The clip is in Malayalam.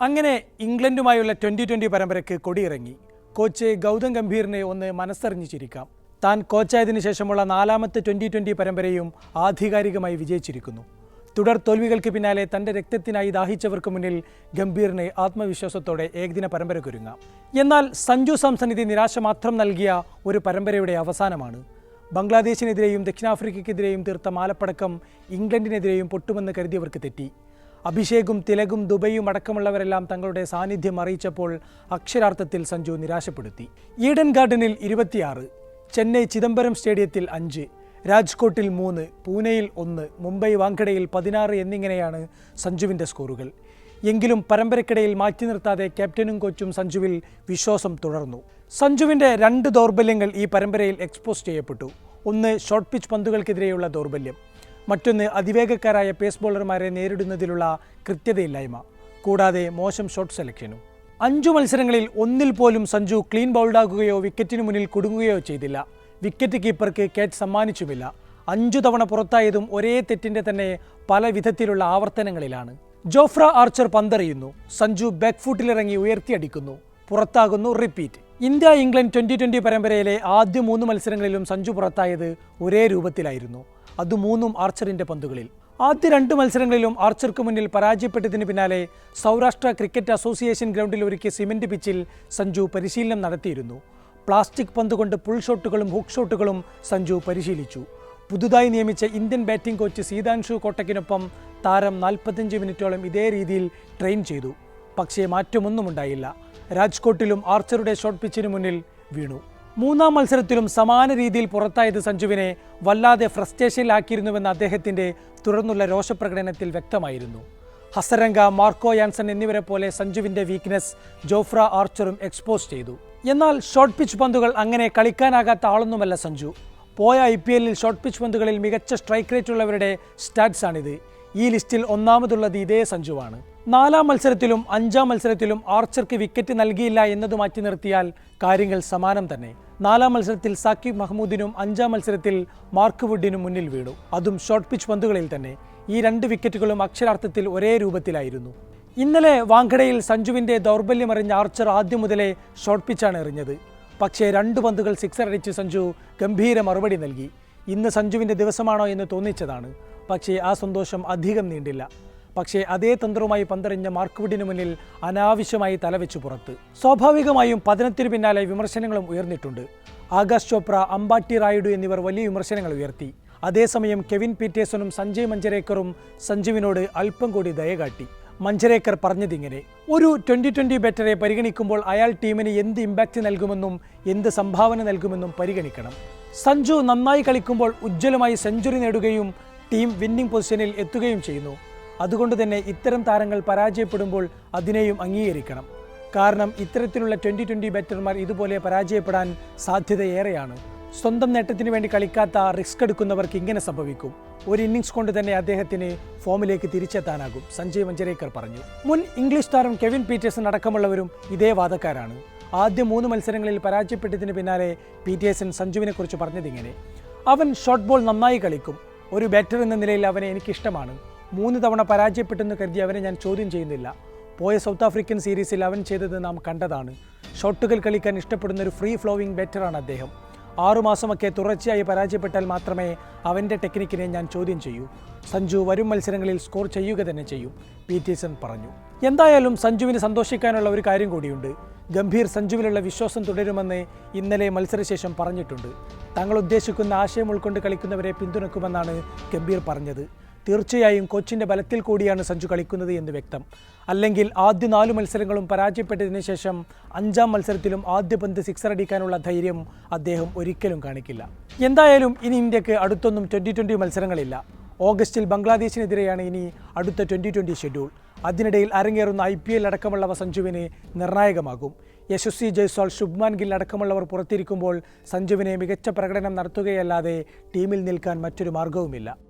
അങ്ങനെ ഇംഗ്ലണ്ടുമായുള്ള ട്വന്റി ട്വന്റി പരമ്പരയ്ക്ക് കൊടിയിറങ്ങി. കോച്ച് ഗൗതം ഗംഭീറിനെ ഒന്ന് മനസ്സറിഞ്ഞിച്ചിരിക്കാം താൻ കോച്ചായതിനു ശേഷമുള്ള നാലാമത്തെ ട്വന്റി ട്വന്റി പരമ്പരയും ആധികാരികമായി വിജയിച്ചിരിക്കുന്നു. തുടർ തോൽവികൾക്ക് പിന്നാലെ തന്റെ രക്തത്തിനായി ദാഹിച്ചവർക്ക് മുന്നിൽ ഗംഭീറിനെ ആത്മവിശ്വാസത്തോടെ ഏകദിന പരമ്പരക്കൊരുങ്ങാം. എന്നാൽ സഞ്ജു സാംസൺ ഇത് നിരാശ മാത്രം നൽകിയ ഒരു പരമ്പരയുടെ അവസാനമാണ്. ബംഗ്ലാദേശിനെതിരെയും ദക്ഷിണാഫ്രിക്കയ്ക്കെതിരെയും തീർത്ത മാലപ്പടക്കം ഇംഗ്ലണ്ടിനെതിരെയും പൊട്ടുമെന്ന് കരുതിയവർക്ക് തെറ്റി. അഭിഷേകും തിലകും ദുബൈയും അടക്കമുള്ളവരെല്ലാം തങ്ങളുടെ സാന്നിധ്യം അറിയിച്ചപ്പോൾ അക്ഷരാർത്ഥത്തിൽ സഞ്ജു നിരാശപ്പെടുത്തി. ഈഡൻ ഗാർഡനിൽ ഇരുപത്തിയാറ് ചെന്നൈ ചിദംബരം സ്റ്റേഡിയത്തിൽ അഞ്ച് രാജ്കോട്ടിൽ മൂന്ന് പൂനെയിൽ ഒന്ന് മുംബൈ വാങ്കടയിൽ പതിനാറ് എന്നിങ്ങനെയാണ് സഞ്ജുവിന്റെ സ്കോറുകൾ. എങ്കിലും പരമ്പരക്കിടയിൽ മാറ്റി നിർത്താതെ ക്യാപ്റ്റനും കോച്ചും സഞ്ജുവിൽ വിശ്വാസം തുടർന്നു. സഞ്ജുവിന്റെ രണ്ട് ദൗർബല്യങ്ങൾ ഈ പരമ്പരയിൽ എക്സ്പോസ് ചെയ്യപ്പെട്ടു. ഒന്ന് ഷോർട്ട് പിച്ച് പന്തുകൾക്കെതിരെയുള്ള ദൗർബല്യം മറ്റൊന്ന് അതിവേഗക്കാരായ പേസ് ബോളർമാരെ നേരിടുന്നതിലുള്ള കൃത്യതയില്ലായ്മ. കൂടാതെ മോശം ഷോട്ട് സെലക്ഷനും അഞ്ചു മത്സരങ്ങളിൽ ഒന്നിൽ പോലും സഞ്ജു ക്ലീൻ ബൗൾഡാകുകയോ വിക്കറ്റിന് മുന്നിൽ കുടുങ്ങുകയോ ചെയ്തില്ല. Wicket കീപ്പർക്ക് catch സമ്മാനിച്ചുമില്ല. അഞ്ചു തവണ പുറത്തായതും ഒരേ തെറ്റിന്റെ തന്നെ പല വിധത്തിലുള്ള ആവർത്തനങ്ങളിലാണ്. ജോഫ്ര ആർച്ചർ പന്തറിയുന്നു. സഞ്ജു ബാക്ക് ഫുട്ടിലിറങ്ങി ഉയർത്തിയടിക്കുന്നു പുറത്താകുന്നു repeat India England twenty twenty പരമ്പരയിലെ ആദ്യ മൂന്ന് മത്സരങ്ങളിലും സഞ്ജു പുറത്തായത് ഒരേ രൂപത്തിലായിരുന്നു. അത് മൂന്നും ആർച്ചറിന്റെ പന്തുകളിൽ. ആദ്യ രണ്ട് മത്സരങ്ങളിലും ആർച്ചർക്ക് മുന്നിൽ പരാജയപ്പെട്ടതിന് പിന്നാലെ സൗരാഷ്ട്ര ക്രിക്കറ്റ് അസോസിയേഷൻ ഗ്രൗണ്ടിൽ ഒരുക്കിയ സിമന്റ് പിച്ചിൽ സഞ്ജു പരിശീലനം നടത്തിയിരുന്നു. പ്ലാസ്റ്റിക് പന്ത് കൊണ്ട് പുൾ ഷോട്ടുകളും ഹുക്ക് ഷോട്ടുകളും സഞ്ജു പരിശീലിച്ചു. പുതുതായി നിയമിച്ച ഇന്ത്യൻ ബാറ്റിംഗ് കോച്ച് സീതാൻഷു കോട്ടയ്ക്കിനൊപ്പം താരം നാൽപ്പത്തഞ്ച് മിനിറ്റോളം ഇതേ രീതിയിൽ ട്രെയിൻ ചെയ്തു. പക്ഷേ മാറ്റമൊന്നുമുണ്ടായില്ല രാജ്കോട്ടിലും ആർച്ചറുടെ ഷോട്ട് പിച്ചിനു മുന്നിൽ വീണു. മൂന്നാം മത്സരത്തിലും സമാന രീതിയിൽ പുറത്തായത് സഞ്ജുവിനെ വല്ലാതെ ഫ്രസ്ട്രേഷനിലാക്കിയിരുന്നുവെന്ന് അദ്ദേഹത്തിന്റെ തുടർന്നുള്ള രോഷപ്രകടനത്തിൽ വ്യക്തമായിരുന്നു. ഹസരംഗ മാർക്കോ യാൻസൺ എന്നിവരെ പോലെ സഞ്ജുവിന്റെ വീക്ക്നെസ് ജോഫ്ര ആർച്ചറും എക്സ്പോസ് ചെയ്തു. എന്നാൽ ഷോർട്ട് പിച്ച് പന്തുകൾ അങ്ങനെ കളിക്കാനാകാത്ത ആളൊന്നുമല്ല സഞ്ജു. പോയ ഐ പി എല്ലിൽ ഷോർട്ട് പിച്ച് പന്തുകളിൽ മികച്ച സ്ട്രൈക്ക് റേറ്റ് ഉള്ളവരുടെ സ്റ്റാറ്റ്സാണിത് ഈ ലിസ്റ്റിൽ ഒന്നാമതുള്ളത് ഇതേ സഞ്ജുവാണ്. നാലാം മത്സരത്തിലും അഞ്ചാം മത്സരത്തിലും ആർച്ചർക്ക് വിക്കറ്റ് നൽകിയില്ല എന്നത് മാറ്റി നിർത്തിയാൽ കാര്യങ്ങൾ സമാനം തന്നെ. നാലാം മത്സരത്തിൽ സാക്കിബ് മഹ്മൂദിനും അഞ്ചാം മത്സരത്തിൽ മാർക്ക് വുഡിനും മുന്നിൽ വീണു. അതും ഷോർട്ട് പിച്ച് പന്തുകളിൽ തന്നെ. ഈ രണ്ട് വിക്കറ്റുകളും അക്ഷരാർത്ഥത്തിൽ ഒരേ രൂപത്തിലായിരുന്നു. ഇന്നലെ വാങ്കടയിൽ സഞ്ജുവിന്റെ ദൗർബല്യമറിഞ്ഞ ആർച്ചർ ആദ്യം മുതലേ ഷോർട്ട് പിച്ചാണ് എറിഞ്ഞത്. പക്ഷേ രണ്ട് പന്തുകൾ സിക്സർ അടിച്ച് സഞ്ജു ഗംഭീര മറുപടി നൽകി. ഇന്ന് സഞ്ജുവിന്റെ ദിവസമാണോ എന്ന് തോന്നിച്ചതാണ്. പക്ഷേ ആ സന്തോഷം അധികം നീണ്ടില്ല. പക്ഷേ അതേ തന്ത്രവുമായി പന്തെറിഞ്ഞ മാർക്ക്വുഡിന് മുന്നിൽ അനാവശ്യമായി തലവെച്ച് പുറത്ത്. സ്വാഭാവികമായും പതനത്തിനു പിന്നാലെ വിമർശനങ്ങളും ഉയർന്നിട്ടുണ്ട്. ആകാശ് ചോപ്ര അമ്പാട്ടി റായിഡു എന്നിവർ വലിയ വിമർശനങ്ങൾ ഉയർത്തി. അതേസമയം കെവിൻ പീറ്റേഴ്സണും സഞ്ജയ് മഞ്ചരേക്കറും സഞ്ജുവിനോട് അല്പം കൂടി ദയ കാട്ടി. മഞ്ചരേക്കർ പറഞ്ഞതിങ്ങനെ ഒരു ട്വന്റി ട്വന്റി ബാറ്ററെ പരിഗണിക്കുമ്പോൾ അയാൾ ടീമിന് എന്ത് ഇമ്പാക്റ്റ് നൽകുമെന്നും എന്ത് സംഭാവന നൽകുമെന്നും പരിഗണിക്കണം. സഞ്ജു നന്നായി കളിക്കുമ്പോൾ ഉജ്ജ്വലമായി സെഞ്ചുറി നേടുകയും ടീം വിന്നിംഗ് പൊസിഷനിൽ എത്തുകയും ചെയ്യുന്നു. അതുകൊണ്ട് തന്നെ ഇത്തരം താരങ്ങൾ പരാജയപ്പെടുമ്പോൾ അതിനെയും അംഗീകരിക്കണം. കാരണം ഇത്തരത്തിലുള്ള ട്വന്റി ട്വന്റി ബാറ്റർമാർ ഇതുപോലെ പരാജയപ്പെടാൻ സാധ്യതയേറെയാണ്. സ്വന്തം നേട്ടത്തിന് വേണ്ടി കളിക്കാത്ത റിസ്ക് എടുക്കുന്നവർക്ക് ഇങ്ങനെ സംഭവിക്കും. ഒരു ഇന്നിംഗ്സ് കൊണ്ട് തന്നെ അദ്ദേഹത്തിന് ഫോമിലേക്ക് തിരിച്ചെത്താനാകും സഞ്ജയ് മഞ്ചരേക്കർ പറഞ്ഞു. മുൻ ഇംഗ്ലീഷ് താരം കെവിൻ പീറ്റേഴ്സൺ അടക്കമുള്ളവരും ഇതേ വാദക്കാരാണ്. ആദ്യ മൂന്ന് മത്സരങ്ങളിൽ പരാജയപ്പെട്ടതിന് പിന്നാലെ പീറ്റേഴ്സൺ സഞ്ജുവിനെ കുറിച്ച് പറഞ്ഞതിങ്ങനെ. അവൻ ഷോർട്ട് ബോൾ നന്നായി കളിക്കും. ഒരു ബാറ്റർ എന്ന നിലയിൽ അവനെ എനിക്കിഷ്ടമാണ്. മൂന്ന് തവണ പരാജയപ്പെട്ടെന്ന് കരുതി അവനെ ഞാൻ ചോദ്യം ചെയ്യുന്നില്ല. പോയ സൗത്ത് ആഫ്രിക്കൻ സീരീസിൽ അവൻ ചെയ്തത് നാം കണ്ടതാണ്. ഷോട്ടുകൾ കളിക്കാൻ ഇഷ്ടപ്പെടുന്ന ഒരു ഫ്രീ ഫ്ലോവിംഗ് ബാറ്ററാണ് അദ്ദേഹം. ആറുമാസമൊക്കെ തുടർച്ചയായി പരാജയപ്പെട്ടാൽ മാത്രമേ അവന്റെ ടെക്നിക്കിനെ ഞാൻ ചോദ്യം ചെയ്യൂ. സഞ്ജു വരും മത്സരങ്ങളിൽ സ്കോർ ചെയ്യുക തന്നെ ചെയ്യും പീറ്റേഴ്സൺ പറഞ്ഞു. എന്തായാലും സഞ്ജുവിന് സന്തോഷിക്കാനുള്ള ഒരു കാര്യം കൂടിയുണ്ട്. ഗംഭീർ സഞ്ജുവിലുള്ള വിശ്വാസം തുടരുമെന്ന് ഇന്നലെ മത്സരശേഷം പറഞ്ഞിട്ടുണ്ട്. തങ്ങൾ ഉദ്ദേശിക്കുന്ന ആശയം ഉൾക്കൊണ്ട് കളിക്കുന്നവരെ പിന്തുണക്കുമെന്നാണ് ഗംഭീർ പറഞ്ഞത്. തീർച്ചയായും കോച്ചിന്റെ ബലത്തിൽ കൂടിയാണ് സഞ്ജു കളിക്കുന്നത് എന്ന് വ്യക്തം. അല്ലെങ്കിൽ ആദ്യ നാല് മത്സരങ്ങളും പരാജയപ്പെട്ടതിന് ശേഷം അഞ്ചാം മത്സരത്തിലും ആദ്യ പന്ത് സിക്സർ അടിക്കാനുള്ള ധൈര്യം അദ്ദേഹം ഒരിക്കലും കാണിക്കില്ല. എന്തായാലും ഇനി ഇന്ത്യയ്ക്ക് അടുത്തൊന്നും ട്വന്റി ട്വന്റി മത്സരങ്ങളില്ല. ഓഗസ്റ്റിൽ ബംഗ്ലാദേശിനെതിരെയാണ് ഇനി അടുത്ത ട്വന്റി ട്വന്റി ഷെഡ്യൂൾ. അതിനിടയിൽ അരങ്ങേറുന്ന ഐ പി എൽ അടക്കമുള്ളവ സഞ്ജുവിന് നിർണായകമാകും. യശസ്വി ജയ്സ്വാൾ ശുഭ്മാൻ ഗിൽ അടക്കമുള്ളവർ പുറത്തിരിക്കുമ്പോൾ സഞ്ജുവിനെ മികച്ച പ്രകടനം നടത്തുകയല്ലാതെ ടീമിൽ നിൽക്കാൻ മറ്റൊരു മാർഗവുമില്ല